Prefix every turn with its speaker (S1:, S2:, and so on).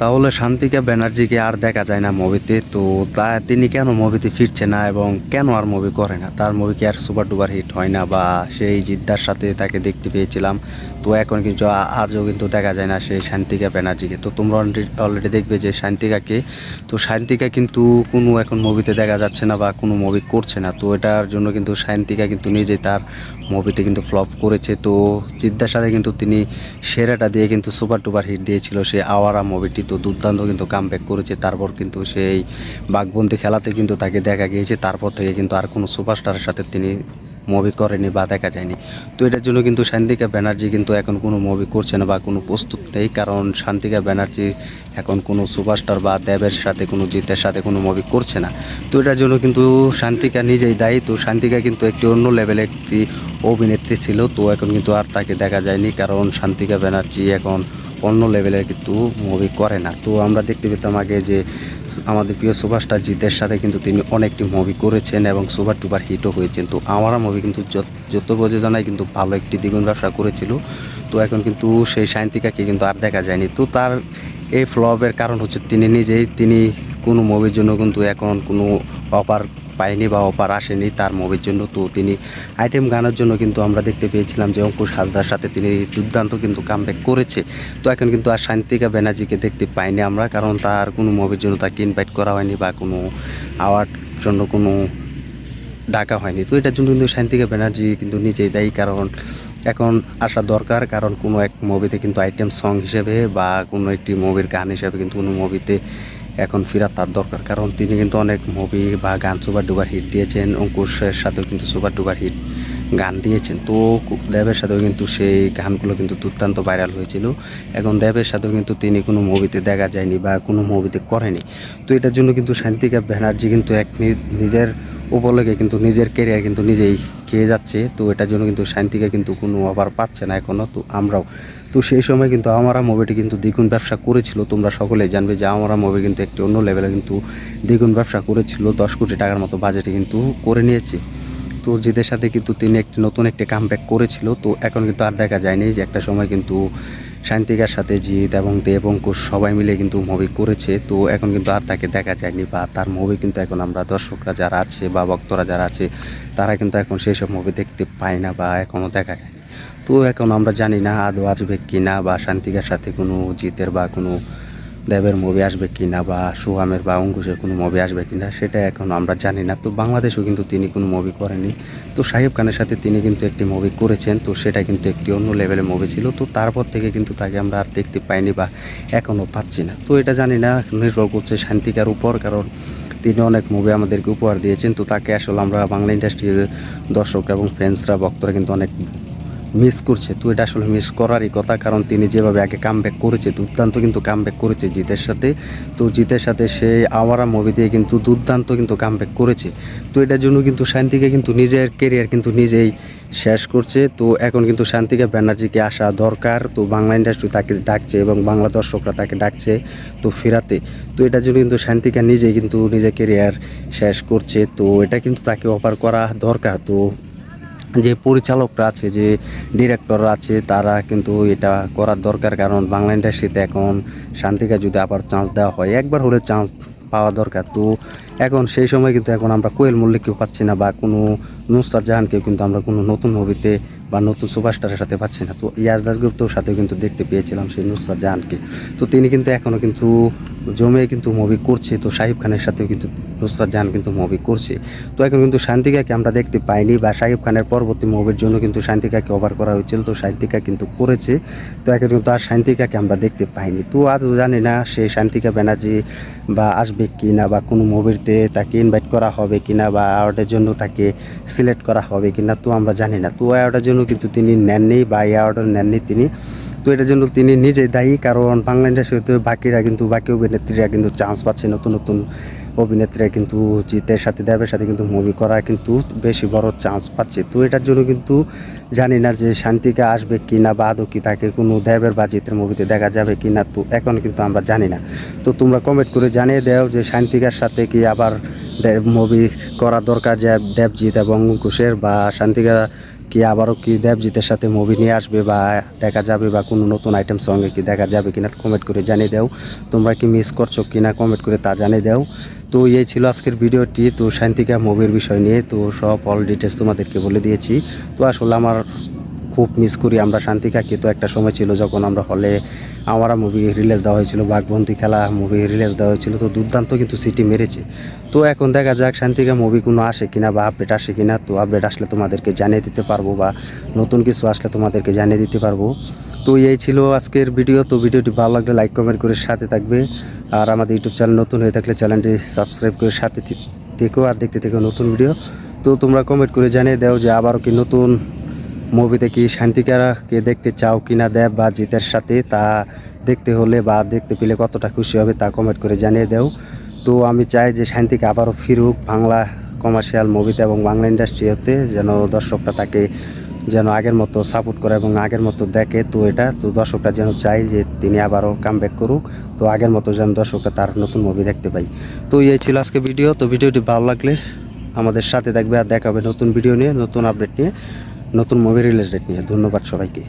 S1: তাহলে শান্তিকা, ব্যানার্জিকে আর দেখা যায় না মুভিতে তো তা তিনি কেন মুভিতে ফিরছে না এবং কেন আর মুভি করে না? তার মুভি কি আর সুপার ডুপার হিট হয় না? বা সেই জিদ্দার সাথে তাকে দেখতে পেয়েছিলাম। তো এখন কিন্তু আজও কিন্তু দেখা যায় না সেই শান্তিকা, ব্যানার্জিকে। তো তোমরা অলরেডি দেখবে যে শান্তিকাকে। তো শান্তিকা কিন্তু কোনো এখন মুভিতে দেখা যাচ্ছে না বা কোনো মুভি করছে না। তো এটার জন্য কিন্তু শান্তিকা কিন্তু নিজে তার মুভিতে কিন্তু ফ্লপ করেছে। তো জিদ্দার সাথে কিন্তু তিনি সেরাটা দিয়ে কিন্তু সুপার টুপার হিট দিয়েছিল সেই আওয়ারা মুভিটি তো দুর্দান্ত কিন্তু কামব্যাক করেছে। তারপর কিন্তু সেই বাঘবন্দি খেলাতে কিন্তু তাকে দেখা গিয়েছে। তারপর থেকে কিন্তু আর কোনো সুপারস্টারের সাথে তিনি মুভি করেনি বা দেখা যায়নি। তো এটার জন্য কিন্তু শান্তিকা ব্যানার্জি কিন্তু এখন কোনো মুভি করছে না বা কোনো প্রস্তুত নেই। কারণ শান্তিকা ব্যানার্জি এখন কোনো সুপারস্টার বা দেবের সাথে কোনো, জিতের সাথে কোনো মুভি করছে না। তো এটার জন্য কিন্তু শান্তিকা নিজেই দায়ী। তো শান্তিকা কিন্তু একটি অন্য লেভেলে একটি অভিনেত্রী ছিল। তো এখন কিন্তু আর তাকে দেখা যায়নি। কারণ শান্তিকা ব্যানার্জি এখন অন্য লেভেলের কিন্তু মুভি করে না। তো আমরা দেখতে পেতাম আগে যে আমাদের প্রিয় সুপারস্টার জিতের সাথে কিন্তু তিনি অনেকটি মুভি করেছেন এবং সুপার টুপার হিটও হয়েছেন। তো আমার মুভি কিন্তু যত প্রযোজনায় কিন্তু ভালো একটি দ্বিগুণ ব্যবসা করেছিল। তো এখন কিন্তু সেই সায়ন্তিকাকে কিন্তু আর দেখা যায়নি। তো তার এই ফ্লপের কারণ হচ্ছে তিনি নিজেই, তিনি কোনো মুভির জন্য কিন্তু এখন কোনো অফার পায়নি বা অফার আসেনি, তার মুভির জন্য তো তিনি আইটেম গানের জন্য কিন্তু আমরা দেখতে পেয়েছিলাম যে অঙ্কুশ হাজদার সাথে তিনি দুর্দান্ত কিন্তু কামব্যাক করেছে। তো এখন কিন্তু আর শান্তিকা ব্যানার্জিকে দেখতে পাইনি আমরা, কারণ তার কোনো মুভির জন্য তাকে ইনভাইট করা হয়নি বা কোনো আওয়ার্ড জন্য কোনো ডাকা হয়নি। তো এটার জন্য কিন্তু শান্তিকা ব্যানার্জি কিন্তু নিজেই দায়ী, কারণ এখন আসা দরকার, কারণ কোনো এক মুভিতে কিন্তু আইটেম সং হিসেবে বা কোনো একটি মুভির গান হিসেবে কিন্তু কোনো মুভিতে এখন ফেরা তার দরকার। কারণ তিনি কিন্তু অনেক মুভি বা গান সুপার ডুপার হিট দিয়েছেন। অঙ্কুশের সাথেও কিন্তু সুপার ডুপার হিট গান দিয়েছেন। তো দেবের সাথেও কিন্তু সেই গানগুলো কিন্তু দুর্দান্ত ভাইরাল হয়েছিল। এখন দেবের সাথেও কিন্তু তিনি কোনো মুভিতে দেখা যায়নি বা কোনো মুভিতে করেনি। তো এটার জন্য কিন্তু শান্তিকা ব্যানার্জি কিন্তু এক নিজের উপলক্ষে কিন্তু নিজের কেরিয়ার কিন্তু নিজেই খেয়ে যাচ্ছে। তো এটার জন্য কিন্তু শান্তিকা কিন্তু কোনো অভার পাচ্ছে না এখনও তো আমরাও তো সেই সময় কিন্তু আমারা মুভিটি কিন্তু দ্বিগুণ ব্যবসা করেছিল। তোমরা সকলে জানবে যে আমারা মুভি কিন্তু একটি অন্য লেভেলে কিন্তু দ্বিগুণ ব্যবসা করেছিল। দশ কোটি টাকার মতো বাজেটে কিন্তু করে নিয়েছে। তো জিতের সাথে কিন্তু তিনি একটি নতুন একটি কামব্যাক করেছিল। তো এখন কিন্তু আর দেখা যায়নি যে একটা সময় কিন্তু শান্তিকার সাথে জিৎ এবং দেব অঙ্কুশ সবাই মিলে কিন্তু মুভি করেছে। তো এখন কিন্তু আর তাকে দেখা যায়নি বা তার মুভি কিন্তু এখন আমরা দর্শকরা যারা আছে বা ভক্তরা যারা আছে, তারা কিন্তু এখন সেই সব মুভি দেখতে পায় না বা এখনও দেখা যায়নি। তো এখন আমরা জানি না আদৌ আসবে কি না বা শান্তিকার সাথে কোনো জিতের বা কোনো দেবের মুভি আসবে কি না বা সুহামের বা অঙ্কুশের কোনো মুভি আসবে কি না সেটা এখন আমরা জানি না। তো বাংলাদেশেও কিন্তু তিনি কোনো মুভি করেনি তো সাহেব খানের সাথে তিনি কিন্তু একটি মুভি করেছেন, তো সেটা কিন্তু একটি অন্য লেভেলের মুভি ছিল। তো তারপর থেকে কিন্তু তাকে আমরা আর দেখতে পাইনি বা এখনও পাচ্ছি না। তো এটা জানি না, নির্ভর করছে শান্তিকার উপর, কারণ তিনি অনেক মুভি আমাদেরকে উপহার দিয়েছেন। তো তাকে আসলে আমরা বাংলা ইন্ডাস্ট্রির দর্শক এবং ফ্রেন্ডসরা ভক্তরা কিন্তু অনেক মিস করছে। তো এটা আসলে মিস করারই কথা, কারণ তিনি যেভাবে আগে কামব্যাক করেছে, দুর্দান্ত কিন্তু কামব্যাক করেছে জিতের সাথে। তো জিতের সাথে সে আওয়ারা মুভি দিয়ে কিন্তু দুর্দান্ত কিন্তু কামব্যাক করেছে। তো এটার জন্য কিন্তু শান্তিকে কিন্তু নিজের কেরিয়ার কিন্তু নিজেই শেষ করছে। তো এখন কিন্তু শান্তিকা, ব্যানার্জিকে আসা দরকার। তো বাংলা ইন্ডাস্ট্রি তাকে ডাকছে এবং বাংলা দর্শকরা তাকে ডাকছে তো ফেরাতে। তো এটার জন্য কিন্তু শান্তিকা নিজেই কিন্তু নিজের কেরিয়ার শেষ করছে। তো এটা কিন্তু তাকে অফার করা দরকার। তো যে পরিচালকরা আছে, যে ডিরেক্টররা আছে, তারা কিন্তু এটা করার দরকার। কারণ বাংলা ইন্ডাস্ট্রিতে এখন শান্তিকে যদি আবার চান্স দেওয়া হয়, একবার হলে চান্স পাওয়া দরকার। তো এখন সেই সময় কিন্তু এখন আমরা কোয়েল মল্লিককেও পাচ্ছি না বা কোনো নুসরাত জাহানকেও কিন্তু আমরা কোনো নতুন মুভিতে বা নতুন সুপারস্টারের সাথে পাচ্ছি না। তো ইয়াস দাসগুপ্তর সাথেও কিন্তু দেখতে পেয়েছিলাম সেই নুসরাত জাহানকে। তো তিনি কিন্তু এখনও কিন্তু জমে কিন্তু মুভি করছে। তো শাহিব খানের সাথেও কিন্তু নুসরাত জাহান কিন্তু মুভি করছে। তো এখন কিন্তু শান্তিকাকে আমরা দেখতে পাইনি বা শাহিব খানের পরবর্তী মুভির জন্য কিন্তু শান্তিকাকে ওভার করা হয়েছিল। তো শান্তিকা কিন্তু করেছে। তো এখন কিন্তু আর শান্তিকাকে আমরা দেখতে পাইনি। তো আদৌ জানি না সেই শান্তিকা ব্যানার্জি বা আসবে কি না বা কোনো মুভিতে তাকে ইনভাইট করা হবে কি না বা অ্যাওয়ার্ডের জন্য তাকে সিলেক্ট করা হবে কি না তো আমরা জানি না। তো অ্যাওয়ার্ডের জন্য কিন্তু তিনি নেননি বা অ্যাওয়ার্ডও নেননি তিনি। তো এটার জন্য তিনি নিজে দায়ী, কারণ বাংলা ইন্ডাস্ট্রিতে বাকিরা কিন্তু, বাকি অভিনেত্রীরা কিন্তু চান্স পাচ্ছে, নতুন নতুন অভিনেত্রীরা কিন্তু জিতের সাথে, দেবের সাথে কিন্তু মুভি করার কিন্তু বেশি বড় চান্স পাচ্ছে। তো এটার জন্য কিন্তু জানি না যে শান্তিকা আসবে কি না বা আদৌ কি তাকে কোনো দেবের বা জিতের মুভিতে দেখা যাবে কি না তো এখন কিন্তু আমরা জানি না। তো তোমরা কমেন্ট করে জানিয়ে দাও যে শান্তিকার সাথে কি আবার মুভি করা দরকার যে দেবজিৎ এবং অঙ্কুশের বা শান্তিকা কি আবারও কি দেবজিতের সাথে মুভি নিয়ে আসবে বা দেখা যাবে বা কোনো নতুন আইটেম সঙ্গে কি দেখা যাবে কিনা কমেন্ট করে জানিয়ে দেও। তোমরা কি মিস করছ কিনা কমেন্ট করে তা জানিয়ে দেও। তো এই ছিল আজকের ভিডিওটি। তো শান্তিকা মুভির বিষয় নিয়ে তো সব অল ডিটেলস তোমাদেরকে বলে দিয়েছি। তো আসলে আমার খুব মিস করি আমরা শান্তিকাকে। তো একটা সময় ছিল যখন আমরা হলে আমারা মুভি রিলিজ দেওয়া হয়েছিল, বাঘবন্দি খেলা মুভি রিলিজ দেওয়া হয়েছিল, তো দুর্দান্ত কিন্তু সিটি মেরেছে। তো এখন দেখা যাক, শান্তিকা মুভি কোনো আসে কিনা বা আপডেট আসে কিনা, তো আপডেট আসলে তোমাদেরকে জানিয়ে দিতে পারব বা নতুন কিছু আসলে তোমাদেরকে জানিয়ে দিতে পারব। তো এই ছিল আজকের ভিডিও তো ভিডিওটি ভালো লাগলে লাইক কমেন্ট করে সাথে থাকবে। আর আমাদের ইউটিউব চ্যানেল নতুন হয়ে থাকলে চ্যানেলটি সাবস্ক্রাইব করে সাথে থে- থেকো আর দেখতে থেকো নতুন ভিডিও তো তোমরা কমেন্ট করে জানিয়ে দাও যে আবারও কি নতুন মুভিতে কি শান্তিকারাকে দেখতে চাও কিনা দেব বা জিতের সাথে, তা দেখতে হলে বা দেখতে পেলে কতটা খুশি হবে তা কমেন্ট করে জানিয়ে দেও। তো আমি চাই যে শান্তিকে আবারও ফিরুক বাংলা কমার্শিয়াল মুভিতে এবং বাংলা ইন্ডাস্ট্রিতে যেন দর্শকরা তাকে যেন আগের মতো সাপোর্ট করে এবং আগের মতো দেখে। তো এটা, তো দর্শকরা যেন চাই যে তিনি আবারও কাম করুক, তো আগের মতো যেন দর্শকরা তার নতুন মুভি দেখতে পাই তো এই ছিল আজকে ভিডিও তো ভিডিওটি ভালো লাগলে আমাদের সাথে থাকবে আর দেখাবে নতুন ভিডিও নিয়ে, নতুন আপডেট নিয়ে। নতুন মুভি রিলিজ ডেট নিয়ে। ধন্যবাদ সবাইকে।